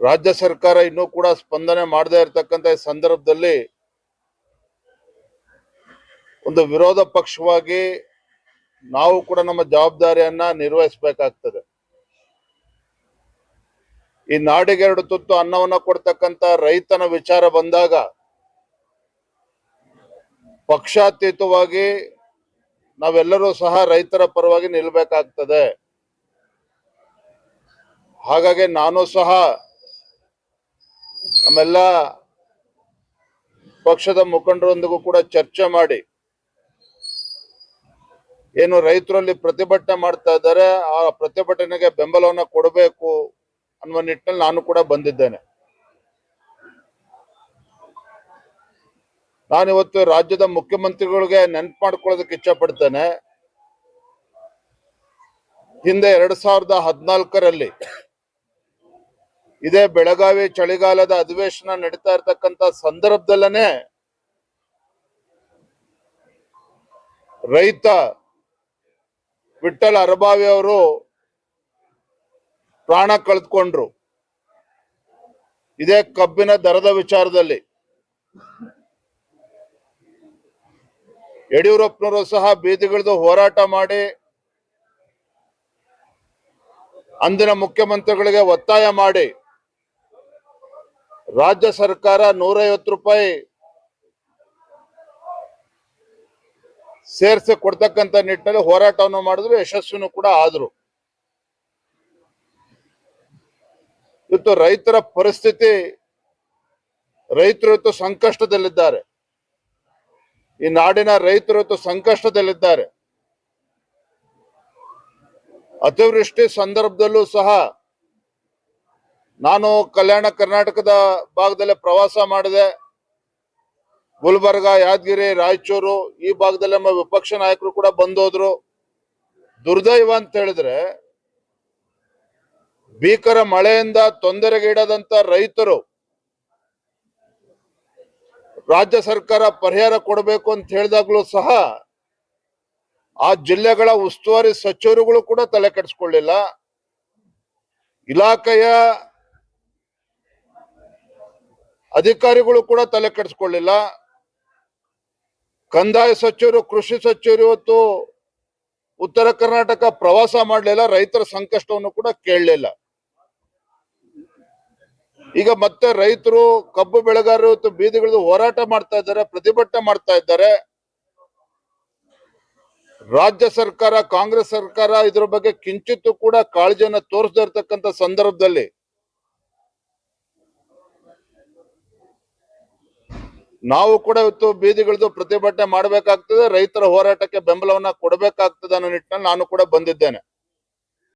ರಾಜ್ಯ ಸರ್ಕಾರ ಇನ್ನೂ ಕೂಡ ಸ್ಪಂದನೆ ಮಾಡದೇ ಇರತಕ್ಕಂತ ಸಂದರ್ಭದಲ್ಲಿ ಒಂದು ವಿರೋಧ ಪಕ್ಷವಾಗಿ ನಾವು ಕೂಡ ನಮ್ಮ ಜವಾಬ್ದಾರಿಯನ್ನ ನಿರ್ವಹಿಸಬೇಕಾಗ್ತದೆ. ಈ ನಾಡಿಗೆ ಎರಡು ತುತ್ತು ಅನ್ನವನ್ನ ಕೊಡ್ತಕ್ಕಂತ ರೈತನ ವಿಚಾರ ಬಂದಾಗ ಪಕ್ಷಾತೀತವಾಗಿ ನಾವೆಲ್ಲರೂ ಸಹ ರೈತರ ಪರವಾಗಿ ನಿಲ್ಬೇಕಾಗ್ತದೆ. ಹಾಗಾಗಿ ನಾನು ಸಹ ನಮ್ಮೆಲ್ಲ ಪಕ್ಷದ ಮುಖಂಡರೊಂದಿಗೂ ಕೂಡ ಚರ್ಚೆ ಮಾಡಿ ಏನು ರೈತರಲ್ಲಿ ಪ್ರತಿಭಟನೆ ಮಾಡ್ತಾ ಇದ್ದಾರೆ, ಆ ಪ್ರತಿಭಟನೆಗೆ ಬೆಂಬಲವನ್ನು ಕೊಡಬೇಕು ಅನ್ನುವ ನಿಟ್ಟಿನಲ್ಲಿ ನಾನು ಕೂಡ ಬಂದಿದ್ದೇನೆ. ನಾನಿವತ್ತು ರಾಜ್ಯದ ಮುಖ್ಯಮಂತ್ರಿಗಳಿಗೆ ನೆನ್ಪು ಮಾಡ್ಕೊಳ್ಳೋದಕ್ಕೆ ಇಚ್ಛೆ ಪಡ್ತೇನೆ ಹಿಂದೆ ಎರಡ್ ಸಾವಿರದ ಹದಿನಾಲ್ಕರಲ್ಲಿ ಇದೇ ಬೆಳಗಾವಿ ಚಳಿಗಾಲದ ಅಧಿವೇಶನ ನಡೀತಾ ಇರತಕ್ಕಂತ ಸಂದರ್ಭದಲ್ಲೇ ರೈತ ವಿಠಲ್ ಅರಬಾವಿ ಅವರು ಪ್ರಾಣ ಕಳೆದುಕೊಂಡ್ರು. ಇದೇ ಕಬ್ಬಿನ ದರದ ವಿಚಾರದಲ್ಲಿ. ಯಡಿಯೂರಪ್ಪನವರು ಸಹ ಬೀದಿಗಿಳಿದು ಹೋರಾಟ ಮಾಡಿ ಅಂದಿನ ಮುಖ್ಯಮಂತ್ರಿಗಳಿಗೆ ಒತ್ತಾಯ ಮಾಡಿ ರಾಜ್ಯ ಸರ್ಕಾರ ನೂರೈವತ್ತು ರೂಪಾಯಿ ಸೇರಿಸಿ ಕೊಡ್ತಕ್ಕಂತ ನಿಟ್ಟಿನಲ್ಲಿ ಹೋರಾಟವನ್ನು ಮಾಡಿದ್ರು, ಯಶಸ್ವಿನೂ ಕೂಡ ಆದ್ರು. ಇವತ್ತು ರೈತರ ಪರಿಸ್ಥಿತಿ, ರೈತರು ಇವತ್ತು ಸಂಕಷ್ಟದಲ್ಲಿದ್ದಾರೆ. ಈ ನಾಡಿನ ರೈತರು ಇವತ್ತು ಸಂಕಷ್ಟದಲ್ಲಿದ್ದಾರೆ. ಅತಿವೃಷ್ಟಿ ಸಂದರ್ಭದಲ್ಲೂ ಸಹ ನಾನು ಕಲ್ಯಾಣ ಕರ್ನಾಟಕದ ಭಾಗದಲ್ಲಿ ಪ್ರವಾಸ ಮಾಡಿದೆ. ಗುಲ್ಬರ್ಗ, ಯಾದಗಿರಿ, ರಾಯಚೂರು ಈ ಭಾಗದಲ್ಲಿ ನಮ್ಮ ವಿಪಕ್ಷ ನಾಯಕರು ಕೂಡ ಬಂದೋದ್ರು. ದುರ್ದೈವ ಅಂತ ಹೇಳಿದ್ರೆ ಭೀಕರ ಮಳೆಯಿಂದ ತೊಂದರೆಗೀಡಾದಂತ ರೈತರು ರಾಜ್ಯ ಸರ್ಕಾರ ಪರಿಹಾರ ಕೊಡಬೇಕು ಅಂತ ಹೇಳಿದಾಗ್ಲೂ ಸಹ ಆ ಜಿಲ್ಲೆಗಳ ಉಸ್ತುವಾರಿ ಸಚಿವರುಗಳು ಕೂಡ ತಲೆ ಕೆಡಿಸ್ಕೊಳ್ಳಿಲ್ಲ. ಇಲಾಖೆಯ ಅಧಿಕಾರಿಗಳು ಕೂಡ ತಲೆ ಕೆಡಿಸ್ಕೊಳ್ಳಿಲ್ಲ. ಕಂದಾಯ ಸಚಿವರು, ಕೃಷಿ ಸಚಿವರು ಇವತ್ತು ಉತ್ತರ ಕರ್ನಾಟಕ ಪ್ರವಾಸ ಮಾಡಲಿಲ್ಲ, ರೈತರ ಸಂಕಷ್ಟವನ್ನು ಕೂಡ ಕೇಳಲಿಲ್ಲ. ಈಗ ಮತ್ತೆ ರೈತರು, ಕಬ್ಬು ಬೆಳೆಗಾರರು ಇವತ್ತು ಬೀದಿಗಿಳಿದು ಹೋರಾಟ ಮಾಡ್ತಾ ಇದ್ದಾರೆ, ಪ್ರತಿಭಟನೆ ಮಾಡ್ತಾ ಇದ್ದಾರೆ. ರಾಜ್ಯ ಸರ್ಕಾರ, ಕಾಂಗ್ರೆಸ್ ಸರ್ಕಾರ ಇದ್ರ ಬಗ್ಗೆ ಕಿಂಚಿತ್ತು ಕೂಡ ಕಾಳಜಿಯನ್ನು ತೋರಿಸದೇ ಸಂದರ್ಭದಲ್ಲಿ ನಾವು ಕೂಡ ಇವತ್ತು ಬೀದಿಗಳದ್ದು ಪ್ರತಿಭಟನೆ ಮಾಡಬೇಕಾಗ್ತದೆ, ರೈತರ ಹೋರಾಟಕ್ಕೆ ಬೆಂಬಲವನ್ನ ಕೊಡಬೇಕಾಗ್ತದೆ ಅನ್ನೋ ನಿಟ್ಟಿನಲ್ಲಿ ನಾನು ಕೂಡ ಬಂದಿದ್ದೇನೆ.